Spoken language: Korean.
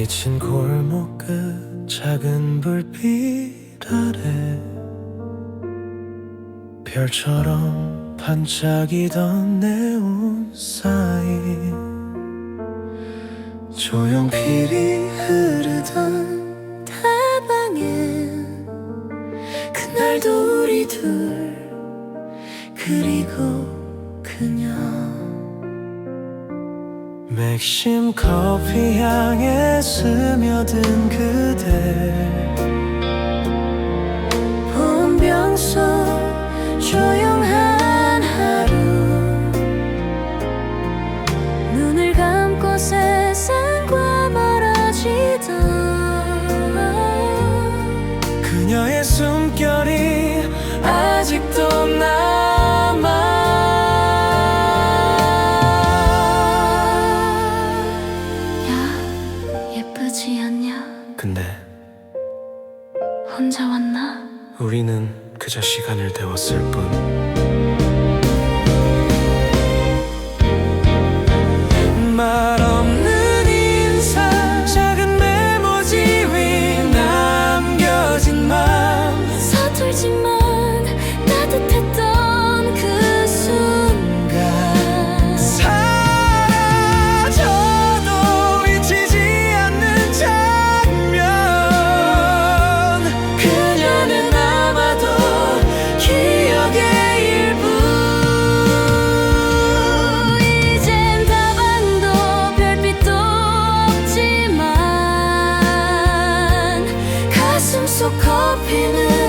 비친 골목 끝 작은 불빛 아래 별처럼 반짝이던 네온 사인 조용필이 흐르던 다방엔 그날도 우리 둘 그리고 그녀 맥심 커피 향 에 스며든 그대. 본병 속 조용한 하루. 눈을 감고 세상과 멀어지던 그녀의 숨결 근데 혼자 왔나? 우리는 그저 시간을 데웠을 뿐 커피는